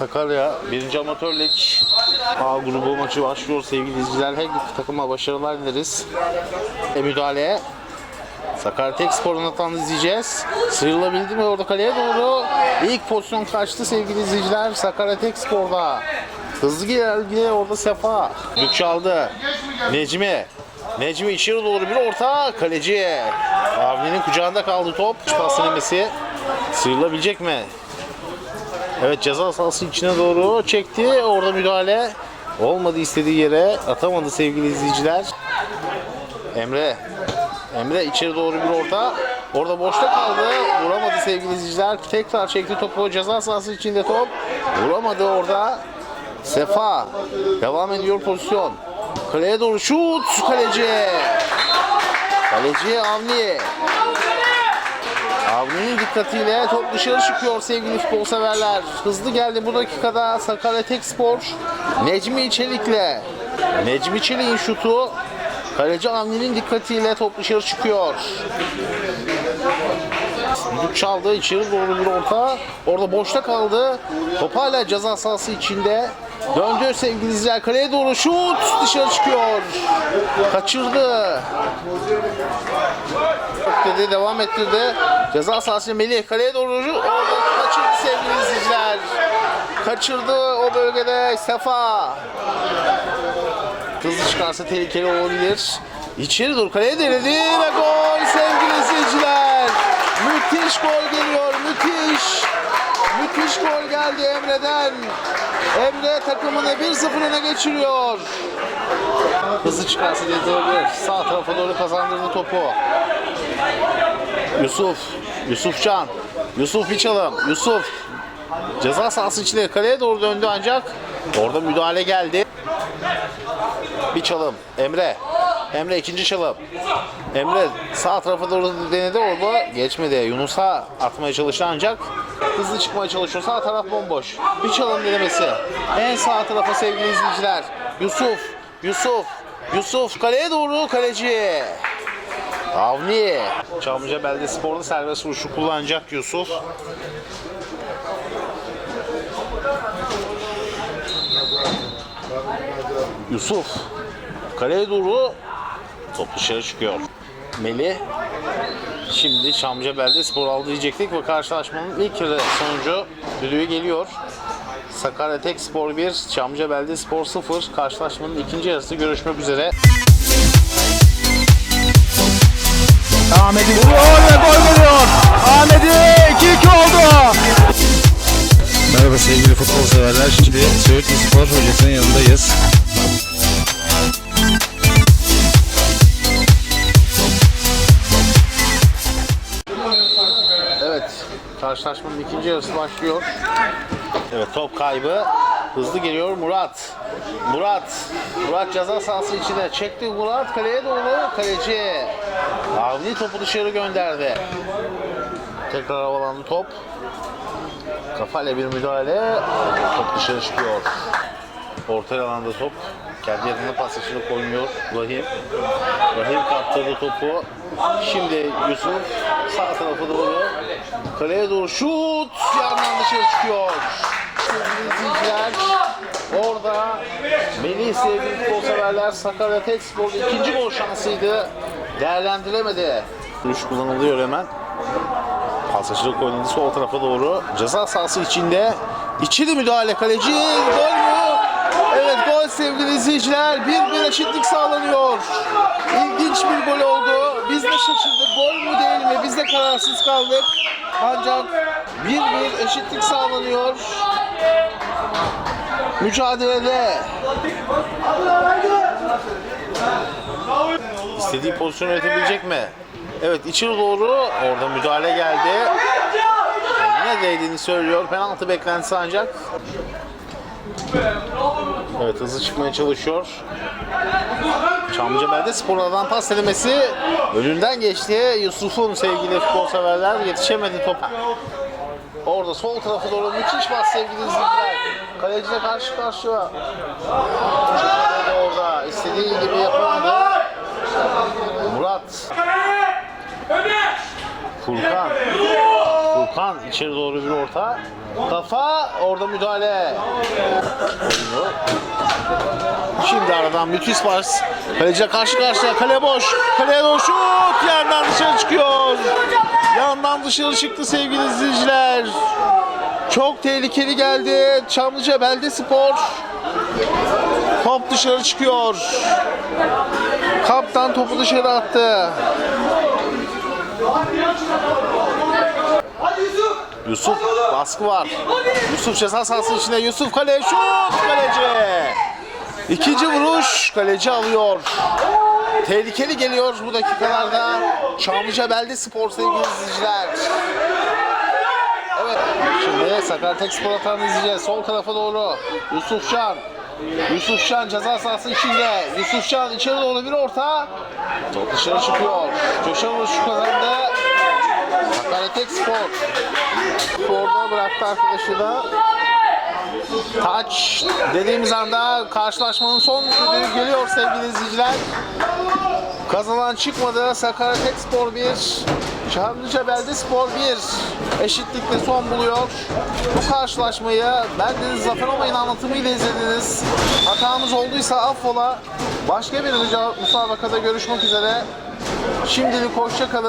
Sakarya 1. Amatör Lig A grubu maçı başlıyor sevgili izleyiciler. Her iki takıma başarılar dileriz. E müdahale. Sakarya Tek Spor'un hatanı izleyeceğiz. Sıyrılabildi mi orada kaleye doğru? İlk pozisyon kaçtı sevgili izleyiciler. Sakarya Tek Spor'da. Hızlı geldi orada Sefa. Dük çaldı. Necmi. Necmi içeri doğru bir orta. Kaleci. Avni'nin kucağında kaldı top. Pas denemesi. Sıyrılabilecek mi? Evet ceza sahası içine doğru çekti. Orada müdahale. Olmadı istediği yere. Atamadı sevgili izleyiciler. Emre. Emre içeri doğru bir orta. Orada boşta kaldı. Vuramadı sevgili izleyiciler. Tekrar çekti topu. Ceza sahası içinde top. Vuramadı orada. Sefa. Devam ediyor pozisyon. Kaleye doğru şut. Kaleci. Kaleci Avni. Avni'nin dikkatiyle top dışarı çıkıyor sevgili futbol severler. Hızlı geldi bu dakikada Sakarya Tekspor. Necmi Çelik'le. Necmi Çelik'in şutu. Kaleci Avni'nin dikkatiyle top dışarı çıkıyor. Düdük çaldı içeri doğru bir orta. Orada boşta kaldı. Top hala ceza sahası içinde. Döndü sevgili izleyiciler. Kaleye doğru şut dışarı çıkıyor. Kaçırdı. dedi devam ettirdi. Ceza sahasında Melih kaleye doğru orada kaçırdı sevgili izleyiciler. Kaçırdı o bölgede Sefa. Hızlı çıkarsa tehlikeli olabilir. İçeri doğru kaleye denedi ve gol sevgili izleyiciler. Müthiş gol geliyor müthiş. Müthiş gol geldi Emre'den. Emre takımını 1-0 öne geçiriyor. Hızlı çıkarsa diyebilir. Sağ tarafa doğru kazandırdı topu. Yusuf. Yusufcan. Yusuf bir çalım. Yusuf. Ceza sahası içinde kaleye doğru döndü ancak orada müdahale geldi. Bir çalım. Emre. Emre ikinci çalım. Emre sağ tarafa doğru denedi orada geçmedi. Yunus'a atmaya çalıştı ancak hızlı çıkmaya çalışıyor. Sağ taraf bomboş. Bir çalım denemesi. En sağ tarafa sevgili izleyiciler. Yusuf. Yusuf. Yusuf kaleye doğru kaleci. Avni. Çamlıca Belediyespor'da serbest vuruşu kullanacak Yusuf. Yusuf. Kaleye doğru top dışarı çıkıyor. Melih. Şimdi Çamlıca Belediyespor aldı diyecektik ve karşılaşmanın ilk yarı sonucu düdüğü geliyor. Sakarya Tek Spor 1, Çamlıca Belediyespor 0. Karşılaşmanın ikinci yarısı görüşmek üzere. Ahmet'in vuruyor ve gol geliyor. Ahmet'i 2-2 oldu. Merhaba sevgili futbol severler. Şimdi Söğütlü Spor hocasının yanındayız. Karşılaşmanın ikinci yarısı başlıyor. Evet, top kaybı. Hızlı geliyor Murat. Murat. Murat ceza sahası içine çekti Murat kaleye doğru kaleci. Avni topu dışarı gönderdi. Tekrar havalandı top. Kafayla bir müdahale. Top dışarı çıkıyor. Orta alanda top. Kendi yerine pas açılıp oynuyor Rahim. Rahim kaptırdı topu. Şimdi Yusuf sağ tarafa doğru. Kaleye doğru şut. Yandan dışarı çıkıyor. Sevgili. Orada Melih sevgili futbol severler Sakarya Tekspor'da ikinci gol şansıydı. Değerlendiremedi. Duruş kullanılıyor hemen. Pasajlık oynadı sol tarafa doğru. Ceza sahası içinde. İçili müdahale kaleci. Gol mü? Evet gol sevgili izleyiciler. Bir bir eşitlik sağlanıyor. İlginç bir gol oldu. Biz de şaşırdık. Gol mü değil mi? Biz de kararsız kaldık. Ancak bir bir eşitlik sağlanıyor. Mücadelede. İstediği pozisyonu üretebilecek mi? Evet içeri doğru orada müdahale geldi. Yine değdiğini söylüyor. Penaltı beklentisi ancak. Evet hızlı çıkmaya çalışıyor. Çamlıca Belde sporlardan pas denemesi önünden geçti. Yusuf'un sevgili futbol severler yetişemedi topa. Orada sol tarafa doğru müthiş pas sevgili izleyiciler. Kaleciyle karşı karşıya. Çıkmadı orada. istediği gibi yapamadı. Murat. Furkan. Furkan içeri doğru bir orta. Kafa orada müdahale. Şimdi aradan müthiş pas. Kaleciye karşı karşıya kale boş. Kaleye doğru şut. Yandan dışarı çıkıyor. Yandan dışarı çıktı sevgili izleyiciler. Çok tehlikeli geldi. Çamlıca Belde Spor. Top dışarı çıkıyor. Kaptan topu dışarı attı. Yusuf baskı var. Yusuf ceza sahası içinde. Yusuf kale şut kaleci. İkinci vuruş kaleci alıyor. Tehlikeli geliyor bu dakikalarda. Çamlıca Belde Spor sevgili izleyiciler. Evet. Şimdi Sakaryatek Spor hatanı izleyeceğiz. Sol tarafa doğru. Yusufcan. Yusufcan ceza sahası içinde. Yusufcan içeri doğru bir orta. Top dışarı çıkıyor. Köşe vuruşu kazandı. Sakaryatek Spor. Orada bıraktı arkadaşı da. Taç dediğimiz anda karşılaşmanın son düdüğü geliyor sevgili izleyiciler. Kazanan çıkmadı. Sakarya Spor 1, Çamlıca Belde Spor 1 eşitlikle son buluyor. Bu karşılaşmayı ben Deniz Zafer Omay'ın anlatımıyla izlediniz. Hatamız olduysa affola. Başka bir müsabakada görüşmek üzere. Şimdilik hoşça kalın.